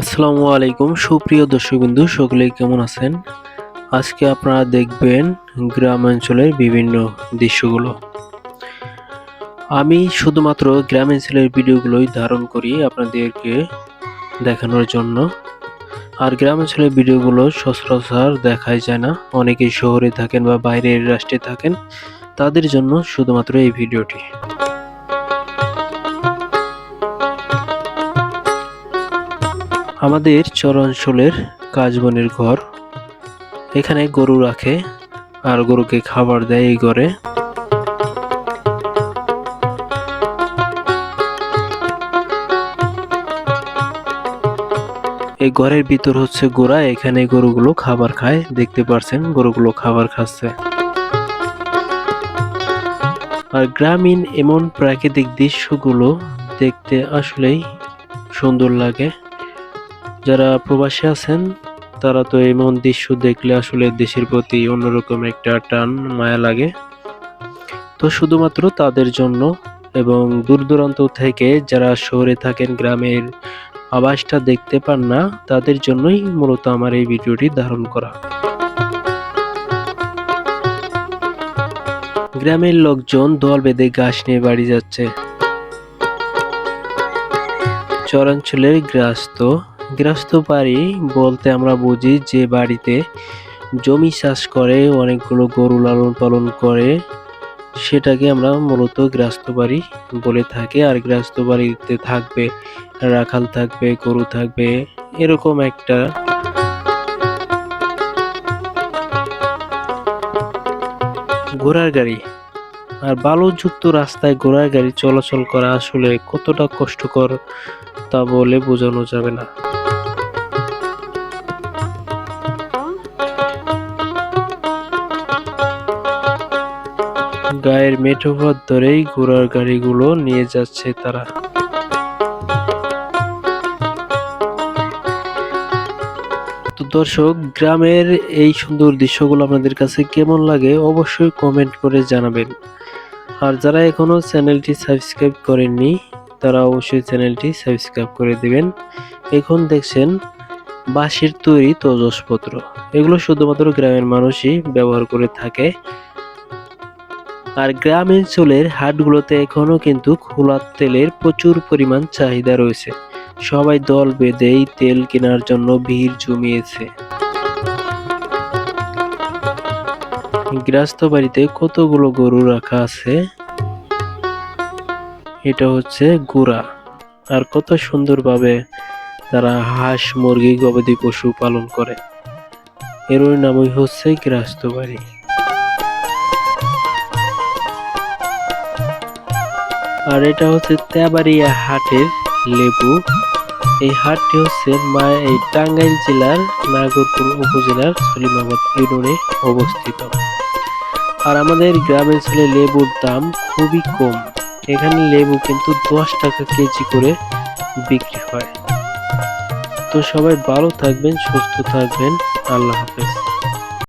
আসসালামু আলাইকুম, সুপ্রিয় দর্শকবন্ধু সকলেই কেমন আছেন? আজকে আপনারা দেখবেন গ্রামাঞ্চলের বিভিন্ন দৃশ্যগুলো। আমি শুধুমাত্র গ্রামাঞ্চলের ভিডিওগুলোই ধারণ করি আপনাদেরকে দেখানোর জন্য। আর গ্রামাঞ্চলের ভিডিওগুলো সচরাচর দেখাই যায় না। অনেকেই শহরে থাকেন বা বাইরের রাষ্ট্রে থাকেন। তাদের জন্য শুধুমাত্র এই ভিডিওটি। আমাদের চরাঞ্চলের কাজবনের ঘর। এখানে গরু রাখে, আর গরুকে খাবার দেয় এই ঘরে। এই ঘরের ভিতর হচ্ছে গোড়া, এখানে গরুগুলো খাবার খায়। দেখতে পারছেন, গরুগুলো খাবার খাচ্ছে। আর গ্রামীণ এমন প্রাকৃতিক দৃশ্যগুলো দেখতে আসলেই সুন্দর লাগে। যারা প্রবাসী আছেন, তারা তো এমন দৃশ্য দেখলে আসলে দেশের প্রতি অন্যরকম একটা টান, মায়া লাগে। তো শুধুমাত্র তাদের জন্য এবং দূর দূরান্ত থেকে যারা শহরে থাকেন, গ্রামের আবাসটা দেখতে পান না, তাদের জন্যই মূলত আমার এই ভিডিওটি ধারণ করা। গ্রামের লোকজন দল বেঁধে ঘাস নিয়ে বাড়ি যাচ্ছে। চরাঞ্চলের গ্রাস্ত গৃহস্থ বাড়ি বলতে আমরা বুঝি যে বাড়িতে জমি চাষ করে, অনেকগুলো গরু লালন পালন করে, সেটাকে আমরা মূলত গৃহস্থ বাড়ি বলে থাকি। আর গৃহস্থ বাড়িতে থাকবে, রাখাল থাকবে, গরু থাকবে, এরকম একটা ঘোড়ার গাড়ি। আর বালুযুক্ত রাস্তায় ঘোড়ার গাড়ি চলাচল করা আসলে কতটা কষ্টকর তা বলে বোঝানো যাবে না। গায়ের মেঠো ধরেই ঘোড়ার গাড়িগুলো নিয়ে যাচ্ছে তারা। তো দর্শক, গ্রামের এই সুন্দর দৃশ্যগুলো আপনাদের কাছে কেমন লাগে অবশ্যই কমেন্ট করে জানাবেন। আর যারা এখনও চ্যানেলটি সাবস্ক্রাইব করেননি, তারা অবশ্যই চ্যানেলটি সাবস্ক্রাইব করে দিবেন। এখন দেখছেন, বাঁশের তৈরি তজসপত্র। এগুলো শুধুমাত্র গ্রামের মানুষই ব্যবহার করে থাকে। আর গ্রামাঞ্চলের হাটগুলোতে এখনও কিন্তু খোলা তেলের প্রচুর পরিমাণ চাহিদা রয়েছে। সবাই দল বেঁধেই তেল কেনার জন্য ভিড় জমিয়েছে। গৃহস্থ বাড়িতে কতগুলো গরু রাখা আছে? এটা হচ্ছে গুড়া। আর কত সুন্দরভাবে তারা হাঁস, মুরগি, গবাদি পশু পালন করে। এর নামই হচ্ছে গৃহস্থ বাড়ি। আর এটা হচ্ছে তেবাড়িয়া হাটের লেবু। এই হাটটি হচ্ছে এই টাঙ্গাইল জেলার নাগরপুর উপজেলার সলিমাবাদ ইউনিয়নে অবস্থিত। আর আমাদের গ্রামাঞ্চলে লেবুর দাম খুবই কম। এখানে লেবু কিন্তু দশ টাকা কেজি করে বিক্রি হয়। তো সবাই ভালো থাকবেন, সুস্থ থাকবেন। আল্লাহ হাফেজ।